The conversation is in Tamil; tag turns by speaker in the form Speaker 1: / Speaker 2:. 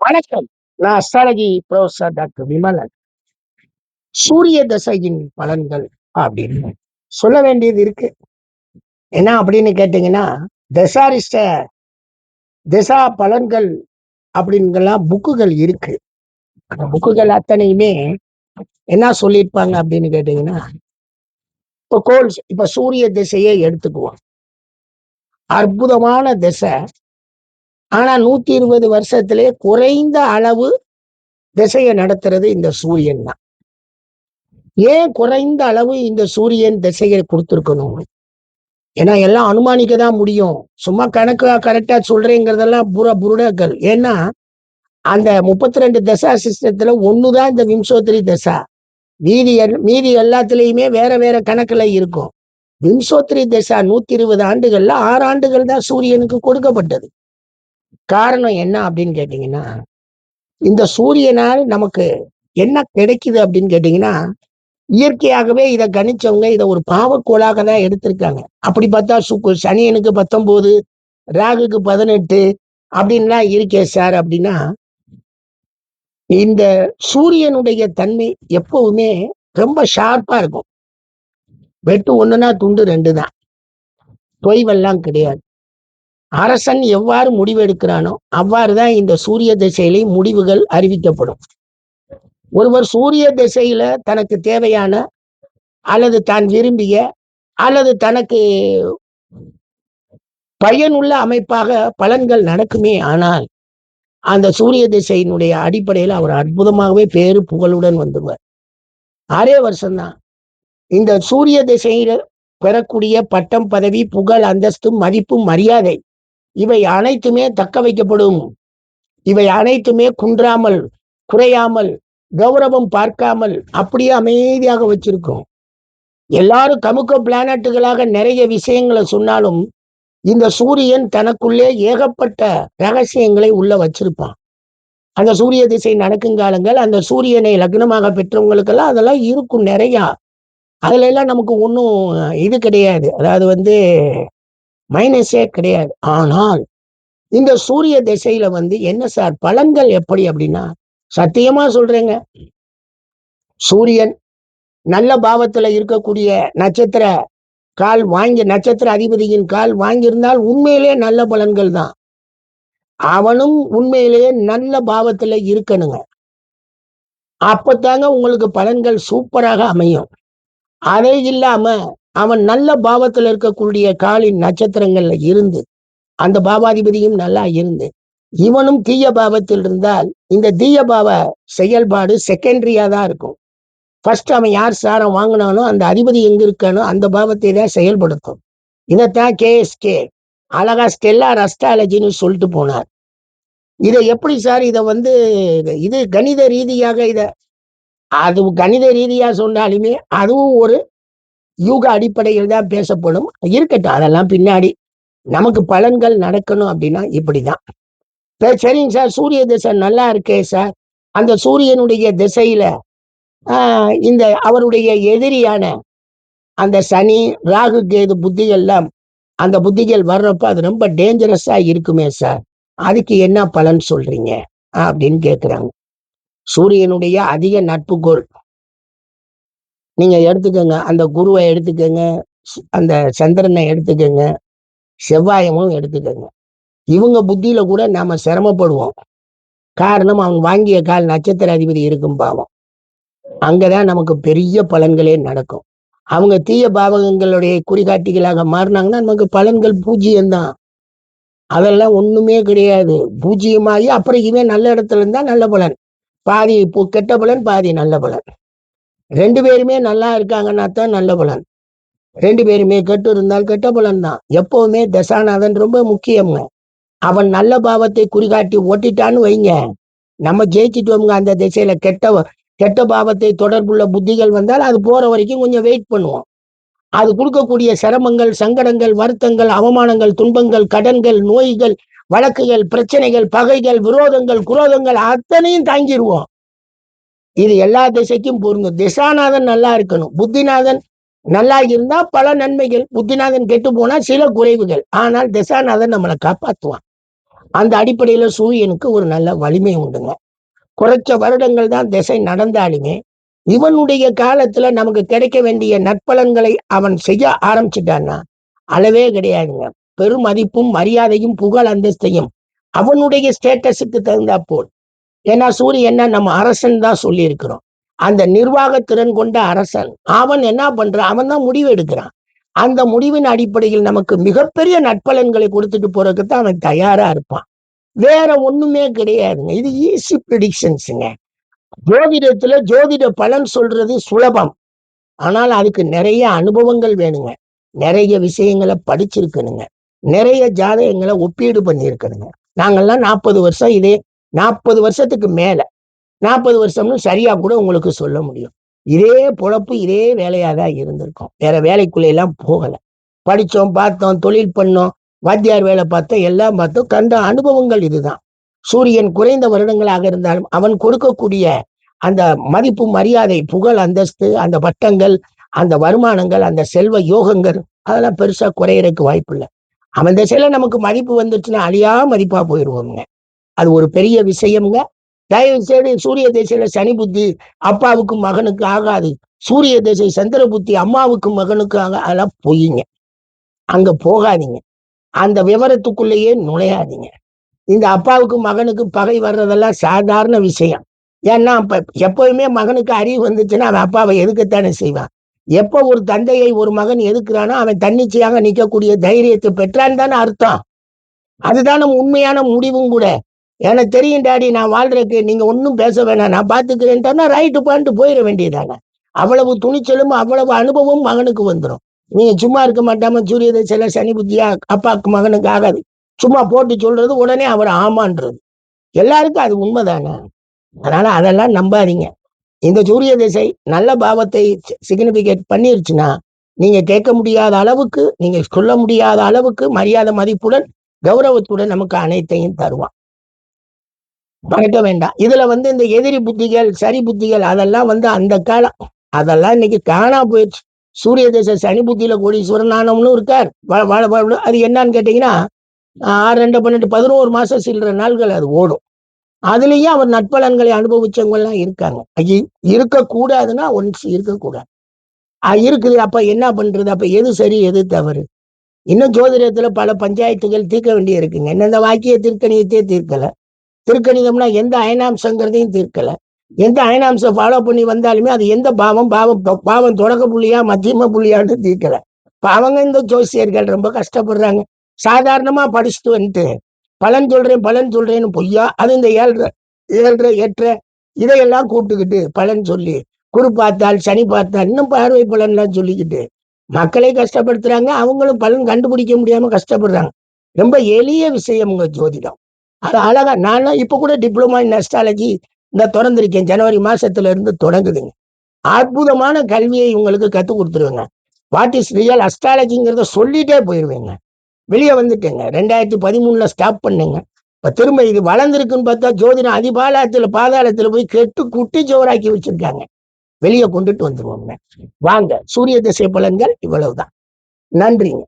Speaker 1: வணக்கம். நான் அஸ்ட்ராலஜி ப்ரொஃபசர் டாக்டர் விமலன். சூரிய தசையின் பலன்கள் அப்படின்னு சொல்ல வேண்டியது இருக்கு. என்ன அப்படின்னு கேட்டீங்கன்னா தசாரிஷ்ட திசா பலன்கள் அப்படின்லாம் புக்குகள் இருக்கு. அந்த புக்குகள் அத்தனையுமே என்ன சொல்லியிருப்பாங்க அப்படின்னு கேட்டீங்கன்னா இப்போ கோல் இப்ப சூரிய திசையை எடுத்துக்குவோம். அற்புதமான திசை ஆனா நூத்தி இருபது வருஷத்திலே குறைந்த அளவு திசையை நடத்துறது இந்த சூரியன் தான். ஏன் குறைந்த அளவு இந்த சூரியன் திசையை கொடுத்துருக்கணும்? ஏன்னா எல்லாம் அனுமானிக்க தான் முடியும். சும்மா கணக்கு கரெக்டா சொல்றேங்கிறதெல்லாம் புற புருடர்கள். ஏன்னா அந்த முப்பத்தி ரெண்டு தசா சிஸ்டத்துல ஒண்ணுதான் இந்த விம்சோத்திரி தசா. மீதி மீதி எல்லாத்துலயுமே வேற வேற கணக்குல இருக்கும். விம்சோத்திரி தசா நூத்தி இருபது ஆண்டுகள்ல ஆறு ஆண்டுகள் தான் சூரியனுக்கு கொடுக்கப்பட்டது. காரணம் என்ன அப்படின்னு கேட்டீங்கன்னா இந்த சூரியனால் நமக்கு என்ன கிடைக்குது அப்படின்னு கேட்டீங்கன்னா இயற்கையாகவே இதை கணிச்சவங்க இதை ஒரு பாவக்கோளாக தான் எடுத்திருக்காங்க. அப்படி பார்த்தா சுக்கு சனியனுக்கு பத்தொன்பது ராகுக்கு பதினெட்டு அப்படின்லாம் இருக்கே சார் அப்படின்னா இந்த சூரியனுடைய தன்மை எப்பவுமே ரொம்ப ஷார்ப்பா இருக்கும். வெட்டு ஒண்ணுன்னா துண்டு ரெண்டு தான். தொய்வெல்லாம் கிடையாது. அரசன் எவ்வாறு முடிவெடுக்கிறானோ அவ்வாறு தான் இந்த சூரிய திசையிலே முடிவுகள் அறிவிக்கப்படும். ஒருவர் சூரிய திசையில தனக்கு தேவையான அல்லது தான் விரும்பிய அல்லது தனக்கு பயனுள்ள அமைப்பாக பலன்கள் நடக்குமே ஆனால் அந்த சூரிய திசையினுடைய அடிப்படையில் அவர் அற்புதமாகவே பேரு புகழுடன் வந்துடுவார். ஆறே வருஷம்தான். இந்த சூரிய திசையில பெறக்கூடிய பட்டம் பதவி புகழ் அந்தஸ்து மதிப்பு மரியாதை இவை அனைத்துமே தக்க வைக்கப்படும். இவை அனைத்துமே குன்றாமல் குறையாமல் கௌரவம் பார்க்காமல் அப்படியே அமைதியாக வச்சிருக்கும். எல்லாரும் கமுக்க பிளானட்டுகளாக நிறைய விஷயங்களை சொன்னாலும் இந்த சூரியன் தனக்குள்ளே ஏகப்பட்ட ரகசியங்களை உள்ள வச்சிருப்பான். அந்த சூரிய திசை நடக்கும் காலங்கள் அந்த சூரியனை லக்னமாக பெற்றவங்களுக்கெல்லாம் அதெல்லாம் இருக்கும் நிறையா. அதுல எல்லாம் நமக்கு ஒன்றும் இது கிடையாது. அதாவது வந்து மைனஸே கிடையாது. ஆனால் இந்த சூரிய திசையில வந்து என்ன சார்? பலன்கள் எப்படி அப்படின்னா சத்தியமா சொல்றேங்க. சூரியன் நல்ல பாவத்துல இருக்கக்கூடிய நட்சத்திர கால் வாங்கி நட்சத்திர அதிபதியின் கால் வாங்கியிருந்தால் உண்மையிலே நல்ல பலன்கள் தான். அவனும் உண்மையிலேயே நல்ல பாவத்துல இருக்கணுங்க. அப்பத்தாங்க உங்களுக்கு பலன்கள் சூப்பராக அமையும். அதே இல்லாம அவன் நல்ல பாவத்துல இருக்கக்கூடிய காலின் நட்சத்திரங்கள்ல இருந்து அந்த பாவாதிபதியும் நல்லா இருந்து இவனும் தீய பாவத்தில் இருந்தால் இந்த தீய பாவ செயல்பாடு செகண்டரியா தான் இருக்கும். ஃபர்ஸ்ட் அவன் யார் சாரம் வாங்கினானோ அந்த அதிபதி எங்க இருக்கானோ அந்த பாவத்தை தான் செயல்படுத்தும். இதைத்தான் கேஎஸ்கே அழகா ஸ்டெல்லார் அஸ்ட்ராலஜின்னு சொல்லிட்டு போனார். இதை எப்படி சார் இதை வந்து இது கணித ரீதியாக இத அது கணித ரீதியா சொன்னாலுமே அதுவும் ஒரு யூக அடிப்படையில் தான் பேசப்படும். இருக்கட்டும் அதெல்லாம் பின்னாடி. நமக்கு பலன்கள் நடக்கணும் அப்படின்னா இப்படிதான். சரிங்க சார் சூரிய திசை நல்லா இருக்கே சார். அந்த சூரியனுடைய திசையில ஆஹ் இந்த அவருடைய எதிரியான அந்த சனி ராகு கேது புத்திகள்லாம் அந்த புத்திகள் வர்றப்ப அது ரொம்ப டேஞ்சரஸா இருக்குமே சார். அதுக்கு என்ன பலன் சொல்றீங்க? அப்படின்னு கேக்குறாங்க. சூரியனுடைய அதிக நட்புகோள் நீங்க எடுத்துக்கோங்க. அந்த குருவை எடுத்துக்கோங்க. அந்த சந்திரனை எடுத்துக்கோங்க. செவ்வாயமும் எடுத்துக்கோங்க. இவங்க புத்தியில கூட நாம சிரமப்படுவோம். காரணம் அவங்க வாங்கிய கால் நட்சத்திர அதிபதி இருக்கும் பாவம். அங்கதான் நமக்கு பெரிய பலன்களே நடக்கும். அவங்க தீய பாவகங்களுடைய குறிகாட்டிகளாக மாறினாங்கன்னா நமக்கு பலன்கள் பூஜ்ஜியம்தான். அதெல்லாம் ஒண்ணுமே கிடையாது. பூஜ்ஜியமாகி அப்புறம் இவன் நல்ல இடத்துல இருந்தா நல்ல பலன். பாதி இப்போ கெட்ட பலன் பாதி நல்ல பலன். ரெண்டு பேருமே நல்லா இருக்காங்கன்னா தான் நல்ல பலன். ரெண்டு பேருமே கெட்டு இருந்தால் கெட்ட பலன் தான் எப்பவுமே தசாநாதன் ரொம்ப முக்கியம்ங்க. அவன் நல்ல பாவத்தை குறிகாட்டி ஓட்டிட்டான்னு வைங்க. நம்ம ஜெயிச்சிட்டோம்ங்க அந்த திசையில. கெட்ட கெட்ட பாவத்தை தொடர்புள்ள புத்திகள் வந்தால் அது போற வரைக்கும் கொஞ்சம் வெயிட் பண்ணுவோம். அது கொடுக்கக்கூடிய சிரமங்கள் சங்கடங்கள் வருத்தங்கள் அவமானங்கள் துன்பங்கள் கடன்கள் நோய்கள் வழக்குகள் பிரச்சனைகள் பகைகள் விரோதங்கள் குரோதங்கள் அத்தனையும் தாங்கிடுவோம் இது எல்லா திசைக்கும் பொருந்தும். திசாநாதன் நல்லா இருக்கணும். புத்திநாதன் நல்லா இருந்தா பல நன்மைகள். புத்திநாதன் கெட்டு போனா சில குறைவுகள். ஆனால் திசாநாதன் நம்மளை காப்பாத்துவான். அந்த அடிப்படையில சூரியனுக்கு ஒரு நல்ல வலிமை உண்டுங்க. குறைச்ச வருடங்கள் தான் திசை நடந்தாலுமே இவனுடைய காலத்துல நமக்கு கிடைக்க வேண்டிய நற்பலன்களை அவன் செய்ய ஆரம்பிச்சிட்டான்னா அளவே கிடையாதுங்க. பெருமதிப்பும் மரியாதையும் புகழ் அந்தஸ்தையும் அவனுடைய ஸ்டேட்டஸுக்கு தகுந்தா போல். ஏன்னா சூரியன் நம்ம அரசன் தான் சொல்லியிருக்கிறோம். அந்த நிர்வாக திறன் கொண்ட அரசன். அவன் என்ன பண்றான் அவன் தான் முடிவு எடுக்கிறான். அந்த முடிவின் அடிப்படையில் நமக்கு மிகப்பெரிய நட்பலன்களை கொடுத்துட்டு போறதுக்கு தான் அவன் தயாரா இருப்பான். வேற ஒண்ணுமே கிடையாதுங்க. இது ஈஸி ப்ரிடிக்ஷன்ஸுங்க ஜோதிடத்துல ஜோதிட பலன் சொல்றது சுலபம். ஆனால் அதுக்கு நிறைய அனுபவங்கள் வேணுங்க. நிறைய விஷயங்களை படிச்சிருக்கணுங்க. நிறைய ஜாதகங்களை ஒப்பீடு பண்ணியிருக்கணுங்க. நாங்கெல்லாம் நாற்பது வருஷம் இதே நாற்பது வருஷத்துக்கு மேல. நாற்பது வருஷம்னு சரியா கூட உங்களுக்கு சொல்ல முடியும். இதே பொழப்பு இதே வேலையா தான் இருந்திருக்கோம். வேற வேலைக்குள்ள எல்லாம் போகல. படிச்சோம் பார்த்தோம் தொழில் பண்ணோம் வாத்தியார் வேலை பார்த்தோம் எல்லாம் பார்த்தோம் கண்ட அனுபவங்கள் இதுதான். சூரியன் குறைந்த வருடங்களாக இருந்தாலும் அவன் கொடுக்கக்கூடிய அந்த மதிப்பு மரியாதை புகழ் அந்தஸ்து அந்த பட்டங்கள் அந்த வருமானங்கள் அந்த செல்வ யோகங்கள் அதெல்லாம் பெருசா குறையறதுக்கு வாய்ப்பு இல்லை அவன் திசையில நமக்கு மதிப்பு வந்துச்சுன்னா அழியா மதிப்பா போயிடுவோங்க அது ஒரு பெரிய விஷயம்ங்க. தயவு செய்து சூரிய தேசையில சனி புத்தி அப்பாவுக்கும் மகனுக்கு ஆகாது. சூரிய தேசை சந்திர புத்தி அம்மாவுக்கும் மகனுக்கு ஆக அதெல்லாம் பொய்யுங்க அங்க போகாதீங்க. அந்த விவரத்துக்குள்ளேயே நுழையாதீங்க. இந்த அப்பாவுக்கும் மகனுக்கும் பகை வர்றதெல்லாம் சாதாரண விஷயம். ஏன்னா இப்ப எப்பவுமே மகனுக்கு அறிவு வந்துச்சுன்னா அவன் அப்பாவை எதுக்கத்தானே செய்வான்? எப்ப ஒரு தந்தையை ஒரு மகன் எதுக்குறானோ அவன் தன்னிச்சையாக நிற்கக்கூடிய தைரியத்தை பெற்றான்னு தானே அர்த்தம். அதுதானே உண்மையான முடிவும் கூட. எனக்கு தெரியும் டாடி நான் வாழ்றதுக்கு நீங்க ஒன்றும் பேச வேணாம். நான் பாத்துக்கிறேன்ட்டானா ரைட்டு பான்ட்டு போயிட வேண்டியதாங்க அவ்வளவு துணிச்சலும் அவ்வளவு அனுபவம் மகனுக்கு வந்துடும் நீங்க சும்மா இருக்க மாட்டாம சூரிய தசையில சனி புத்தியா அப்பாவுக்கு மகனுக்கு ஆகாது. சும்மா போட்டு சொல்றது உடனே அவர் ஆமான்றது. எல்லாருக்கும் அது உண்மைதானே? அதனால அதெல்லாம் நம்பாதீங்க. இந்த சூரிய திசை நல்ல பாவத்தை சிக்னிபிகேட் பண்ணிருச்சுன்னா நீங்க கேட்க முடியாத அளவுக்கு நீங்க சொல்ல முடியாத அளவுக்கு மரியாதை மதிப்புடன் கௌரவத்துடன் நமக்கு அனைத்தையும் தருவான். மறக்க வேண்டாம். இதுல வந்து இந்த எதிரி புத்திகள் சரி புத்திகள் அதெல்லாம் வந்து அந்த காலம் அதெல்லாம் இன்னைக்கு காணா போயிடுச்சு. சூரிய தேச சனி புத்தியில கோடீஸ்வரன் ஆனவனும் இருக்கார். வ- அது என்னன்னு கேட்டீங்கன்னா ஆறு ரெண்டு பன்னெண்டு பதினோரு மாசம் சில்லற நாள்கள் அது ஓடும். அதுலயும் அவர் நட்பலன்களை அனுபவிச்சவங்க எல்லாம் இருக்காங்க. ஐய, இருக்கக்கூடாதுன்னா ஒன்ஸ் இருக்கக்கூடாது. அஹ் இருக்குது அப்ப என்ன பண்றது? அப்ப எது சரி எது தவறு? இன்னும் ஜோதிடத்துல பல பஞ்சாயத்துகள் தீர்க்க வேண்டிய இருக்குங்க என்ன இந்த வாக்கிய திருத்தணியத்தே தீர்க்கல. திருக்கணிதம்னா எந்த அயனாம்சங்கிறதையும் தீர்க்கல. எந்த அயனாம்சம் ஃபாலோ பண்ணி வந்தாலுமே அது எந்த பாவம் பாவம் பாவம் தொடக்க புள்ளியா மத்தியம புள்ளியான்னு தீர்க்கல. இப்ப அவங்க இந்த ஜோசியர்கள் ரொம்ப கஷ்டப்படுறாங்க. சாதாரணமா படிச்சுட்டு வந்துட்டு பலன் சொல்றேன் பலன் சொல்றேன்னு பொய்யா அது இந்த ஏழ்ற ஏழ்ற எற்ற இதையெல்லாம் கூப்பிட்டுக்கிட்டு பலன் சொல்லி குரு பார்த்தால் சனி பார்த்தால் இன்னும் பார்வை பலன்லாம் சொல்லிக்கிட்டு மக்களை கஷ்டப்படுத்துறாங்க அவங்களும் பலன் கண்டுபிடிக்க முடியாம கஷ்டப்படுறாங்க. ரொம்ப எளிய விஷயம் உங்க ஜோதிடம். அது அழகா நான் இப்போ கூட டிப்ளமா இன் அஸ்ட்ராலஜி இந்த திறந்திருக்கேன். ஜனவரி மாசத்துல இருந்து தொடங்குதுங்க. அற்புதமான கல்வியை உங்களுக்கு கற்றுக் கொடுத்துருவேங்க. வாட் இஸ் ரியல் அஸ்ட்ராலஜிங்கிறத சொல்லிட்டே போயிடுவேங்க வெளியே வந்துட்டேங்க. ரெண்டாயிரத்தி பதிமூணுல ஸ்டாப் பண்ணுங்க. இப்போ திரும்ப இது வளர்ந்துருக்குன்னு பார்த்தா ஜோதிடம் அதிபாலத்தில் பாதாளத்தில் போய் கெட்டு குட்டி ஜோராக்கி வச்சிருக்காங்க. வெளியே கொண்டுட்டு வந்துருவோங்க. வாங்க சூரிய திசை பலன்கள் இவ்வளவுதான். நன்றிங்க.